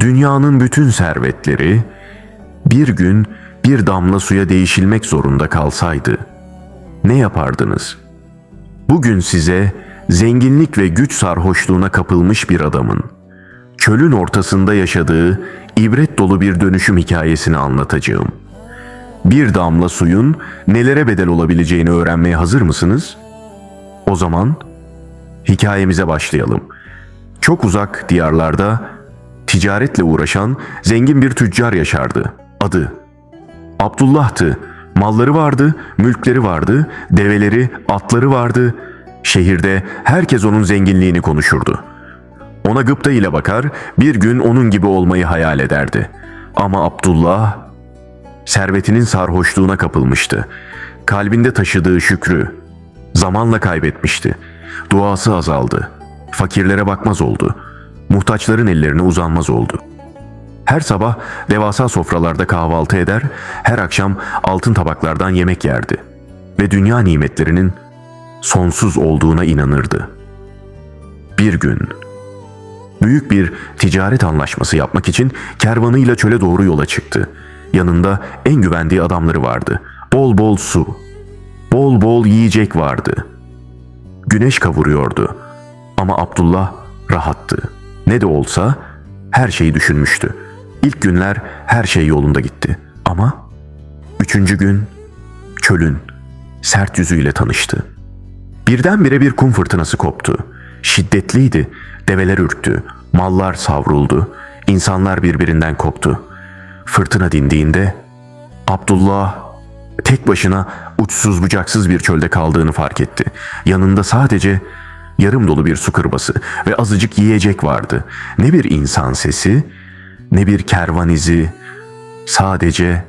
dünyanın bütün servetleri bir gün bir damla suya değişilmek zorunda kalsaydı ne yapardınız? Bugün size zenginlik ve güç sarhoşluğuna kapılmış bir adamın çölün ortasında yaşadığı ibret dolu bir dönüşüm hikayesini anlatacağım. Bir damla suyun nelere bedel olabileceğini öğrenmeye hazır mısınız? O zaman hikayemize başlayalım. Çok uzak diyarlarda ticaretle uğraşan zengin bir tüccar yaşardı. Adı Abdullah'tı. Malları vardı, mülkleri vardı, develeri, atları vardı. Şehirde herkes onun zenginliğini konuşurdu. Ona gıpta ile bakar, bir gün onun gibi olmayı hayal ederdi. Ama Abdullah servetinin sarhoşluğuna kapılmıştı. Kalbinde taşıdığı şükrü zamanla kaybetmişti. Duası azaldı. Fakirlere bakmaz oldu. Muhtaçların ellerine uzanmaz oldu. Her sabah devasa sofralarda kahvaltı eder, her akşam altın tabaklardan yemek yerdi ve dünya nimetlerinin sonsuz olduğuna inanırdı. Bir gün büyük bir ticaret anlaşması yapmak için kervanıyla çöle doğru yola çıktı. Yanında en güvendiği adamları vardı. Bol bol su, bol bol yiyecek vardı. Güneş kavuruyordu ama Abdullah rahattı. Ne de olsa her şeyi düşünmüştü. İlk günler her şey yolunda gitti. Ama üçüncü gün çölün sert yüzüyle tanıştı. Birdenbire bir kum fırtınası koptu. Şiddetliydi. Develer ürktü. Mallar savruldu. İnsanlar birbirinden koptu. Fırtına dindiğinde Abdullah tek başına uçsuz bucaksız bir çölde kaldığını fark etti. Yanında sadece yarım dolu bir su kırbası ve azıcık yiyecek vardı. Ne bir insan sesi, ne bir kervan izi, sadece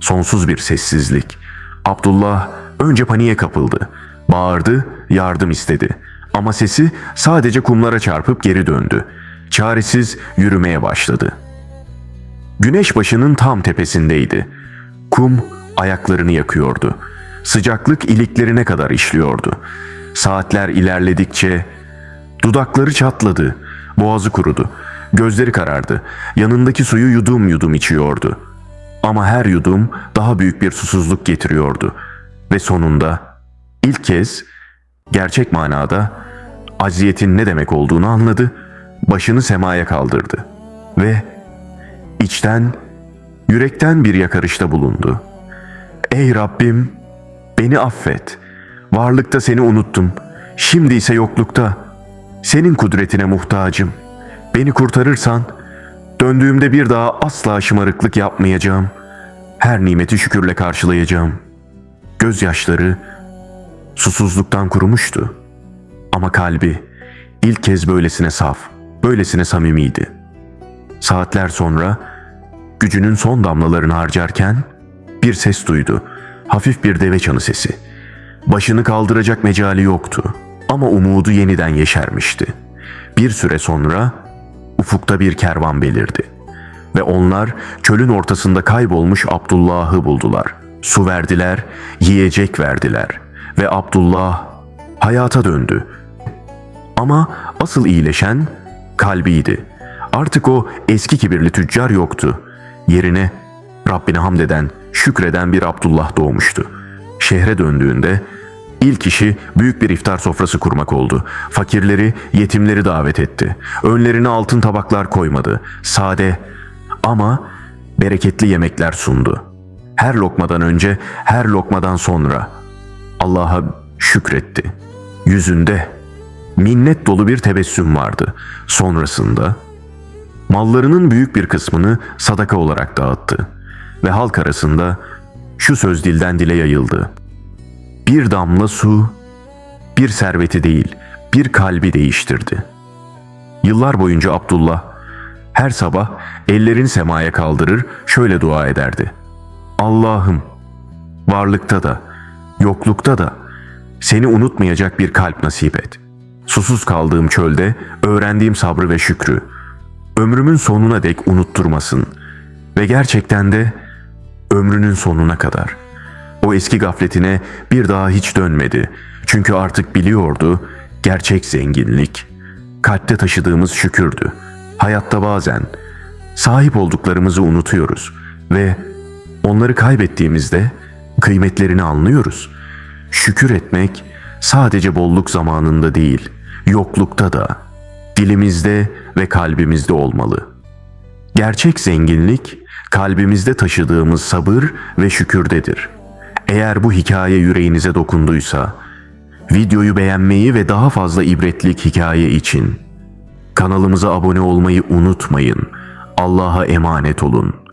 sonsuz bir sessizlik. Abdullah önce paniğe kapıldı. Bağırdı, yardım istedi. Ama sesi sadece kumlara çarpıp geri döndü. Çaresiz yürümeye başladı. Güneş başının tam tepesindeydi. Kum ayaklarını yakıyordu. Sıcaklık iliklerine kadar işliyordu. Saatler ilerledikçe dudakları çatladı, boğazı kurudu, gözleri karardı. Yanındaki suyu yudum yudum içiyordu. Ama her yudum daha büyük bir susuzluk getiriyordu ve sonunda ilk kez gerçek manada aziyetin ne demek olduğunu anladı. Başını semaya kaldırdı ve içten, yürekten bir yakarışta bulundu. Ey Rabbim, beni affet. Varlıkta seni unuttum. Şimdi ise yoklukta. Senin kudretine muhtacım. Beni kurtarırsan, döndüğümde bir daha asla şımarıklık yapmayacağım. Her nimeti şükürle karşılayacağım. Gözyaşları susuzluktan kurumuştu. Ama kalbi ilk kez böylesine saf, böylesine samimiydi. Saatler sonra gücünün son damlalarını harcarken bir ses duydu. Hafif bir deve çanı sesi. Başını kaldıracak mecali yoktu ama umudu yeniden yeşermişti. Bir süre sonra ufukta bir kervan belirdi ve onlar çölün ortasında kaybolmuş Abdullah'ı buldular. Su verdiler, yiyecek verdiler ve Abdullah hayata döndü. Ama asıl iyileşen kalbiydi. Artık o eski kibirli tüccar yoktu. Yerine Rabbine hamd eden, şükreden bir Abdullah doğmuştu. Şehre döndüğünde ilk işi büyük bir iftar sofrası kurmak oldu. Fakirleri, yetimleri davet etti. Önlerine altın tabaklar koymadı. Sade ama bereketli yemekler sundu. Her lokmadan önce, her lokmadan sonra Allah'a şükretti. Yüzünde minnet dolu bir tebessüm vardı. Sonrasında mallarının büyük bir kısmını sadaka olarak dağıttı ve halk arasında şu söz dilden dile yayıldı. Bir damla su bir serveti değil, bir kalbi değiştirdi. Yıllar boyunca Abdullah her sabah ellerini semaya kaldırır, şöyle dua ederdi. Allah'ım varlıkta da, yoklukta da seni unutmayacak bir kalp nasip et. Susuz kaldığım çölde öğrendiğim sabrı ve şükrü ömrümün sonuna dek unutturmasın ve gerçekten de ömrünün sonuna kadar. O eski gafletine bir daha hiç dönmedi. Çünkü artık biliyordu gerçek zenginlik kalpte taşıdığımız şükürdü. Hayatta bazen Sahip olduklarımızı unutuyoruz ve onları kaybettiğimizde kıymetlerini anlıyoruz. Şükür etmek sadece bolluk zamanında değil, yoklukta da, dilimizde ve kalbimizde olmalı. Gerçek zenginlik kalbimizde taşıdığımız sabır ve şükürdedir. Eğer bu hikaye yüreğinize dokunduysa, videoyu beğenmeyi ve daha fazla ibretlik hikaye için kanalımıza abone olmayı unutmayın. Allah'a emanet olun.